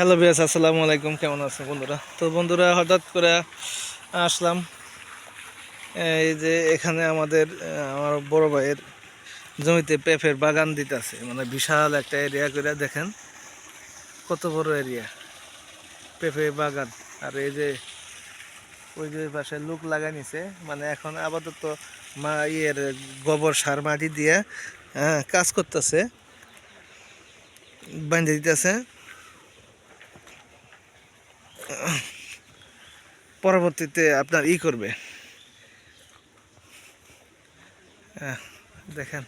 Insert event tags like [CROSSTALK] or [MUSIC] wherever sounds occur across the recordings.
Hello বিয়াস আসসালামু আলাইকুম। কেমন আছেন বন্ধুরা? তো বন্ধুরা, হঠাৎ করে আসলাম। এই যে এখানে আমাদের আমার বড় ভাইয়ের জমিতে পেঁপের বাগান দিতেছে। মানে বিশাল একটা এরিয়া করে দেখেন। কত বড় এরিয়া পেঁপে বাগান। আর এই যে, ওই যে পাশে লুক লাগাই নিছে। মানে এখন আপাতত মা ইয়ের গোবর সার, মাটি দিয়ে হ্যাঁ কাজ করতেছে। বান্ধে দিতেছে। পরবর্তীতে আপনার ই করবে। দেখেন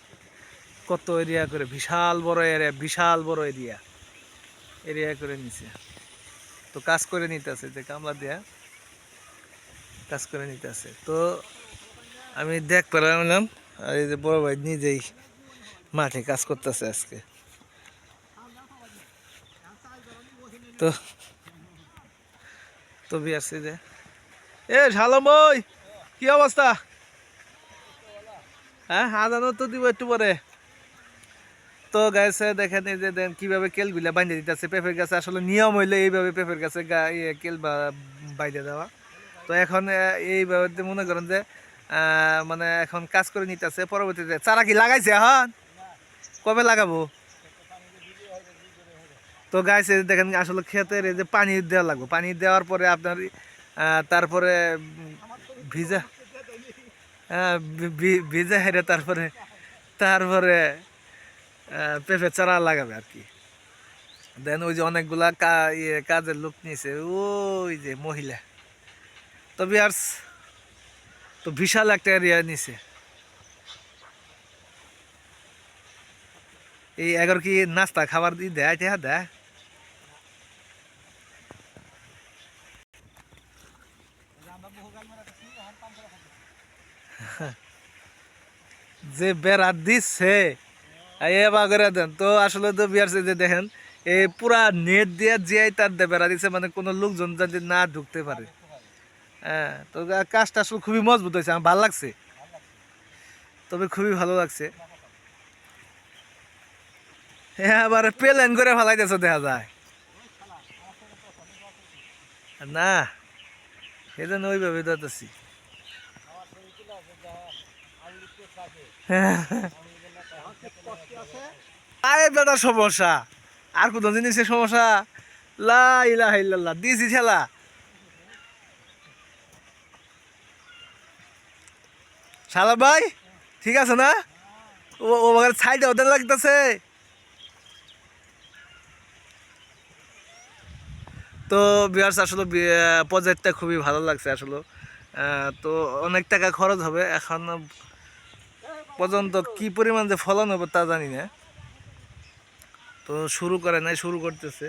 কত এরিয়া করে, বিশাল বড় এরিয়া, বিশাল বড় এরিয়া। এরিয়া করে নিছে। তো কাজ করে নিতেছে, যে কামলা দিয়া কাজ করে নিতেছে। তো আমি দেখ পেলাম, আর এই যে বড় ভাই নিজেই মাঠে কাজ করতেছে আজকে। তো তো বিয়ারছি যে। এ ঝালম বই কি অবস্থা? হ্যাঁ হাজানো তো দিব একটু পরে। তো গাছে দেখেন এই যে, দেন কীভাবে কেলগুলা বাইন্ধে দিতেছে, পেঁপের গাছে। আসলে নিয়ম হইলে এইভাবে পেঁপের গাছে গা ইয়ে কেল বা- বাইন্ধে দেওয়া। তো এখন এইভাবে মনে করেন যে মানে এখন কাজ করে নিতেছে। পরবর্তীতে চারা কি লাগাইছে এখন? কবে লাগাবো? তো গাছ দেখেন আসলে ক্ষেতের এই যে পানি দেওয়া লাগবে। পানি দেওয়ার পরে আপনার তারপরে ভিজা হ্যাঁ ভিজা হেরে তারপরে তারপরে পেঁপে চারা লাগাবে আর কি। দেন ওই যে অনেকগুলা কা- ইয়ে কাজের লোক নিয়েছে ওই যে মহিলা। তো বিয়ার্স তো বিশাল একটা এরিয়া নিছে। এই এগারো কি নাস্তা খাবার দিয়ে দেয় টেহা দেয়? [LAUGHS] যে বেড়া দিচ্ছে এ বাগরে দেন। তো আসলে তো বিয়ারছে যে দেখেন এই পুরা নেট দিয়ে যে তার দিয়ে বেড়া দিচ্ছে মানে কোনো লোকজন যাতে না ঢুকতে পারে। হ্যাঁ তো কাজটা আসলে খুবই মজবুত হয়েছে, আমার ভালো লাগছে। তবে খুবই ভালো লাগছে। হ্যাঁ আবার প্লেন করে ফেলাইতেছে, দেখা যায়। না। এই জন্য ওইভাবে দিতেছি আরে বেটা, সমস্যা। আর কোন জিনিসের সমস্যা? লা ইলাহা ইল্লাল্লাহ দিছি ঠেলা শালা ভাই, ঠিক আছে না? ও ও বাগার সাইডে ওদের লাগতেছে। তো বিয়ার্স আসলে প্রজেক্টটা খুবই ভালো লাগছে আসলে। তো অনেক টাকা খরচ হবে। এখন পর্যন্ত কি পরিমাণ যে ফলন হবে তা জানি না। তো শুরু করে নাই, শুরু করতেছে।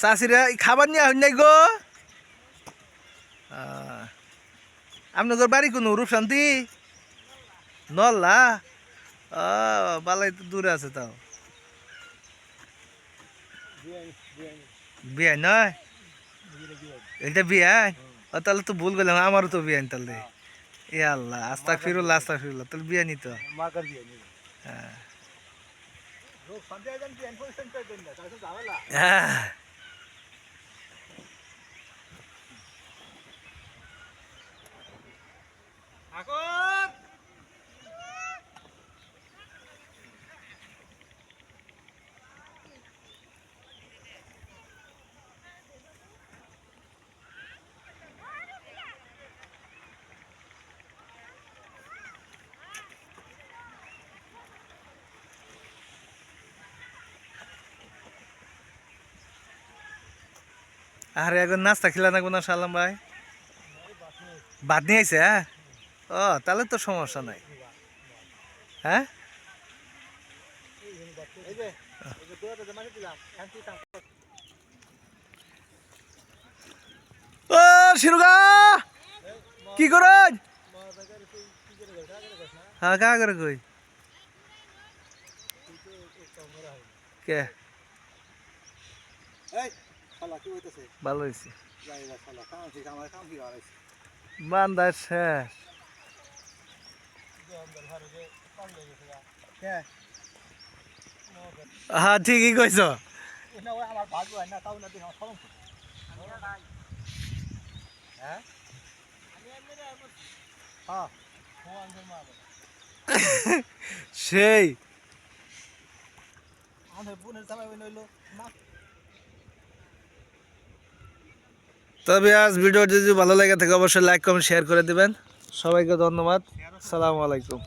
চাষিরা খাবার নিয়ে হই নাই গো? আপনাদের বাড়ি কোনো, রূপশান্তি? নল্লা ও বালাই তো দূরে আছে তাও বিয়াই নয় এটা বিয়াই ও তাহলে তো ভুল গেলাম আমারও তো বিয়াই তাহলে এ আল্লাহ আস্তা ফিরুল্লাহ আস্তা ফিরুল্লাহ তাহলে বিয়া নিত হ্যাঁ হ্যাঁ আরে এখন নাস্তা খেলা না কোনো সালাম ভাই। বাদ নিয়ে আইছে হ্যাঁ? ও, তাহলে তো সমস্যা নাই। হ্যাঁ? কি হ্যাঁ করে কই? কে? ভালো হয়েছে বান্দা শেষ। হ্যাঁ ঠিকই কইছ। আমার হয় আমার হ্যাঁ? সেই। আমাদের বোনের জামাই নইলো না তবে আজ ভিডিও যদি ভালো লাগে থাকে, অবশ্যই লাইক কমেন্ট শেয়ার করে দেবেন। সবাইকে ধন্যবাদ। সালামু আলাইকুম।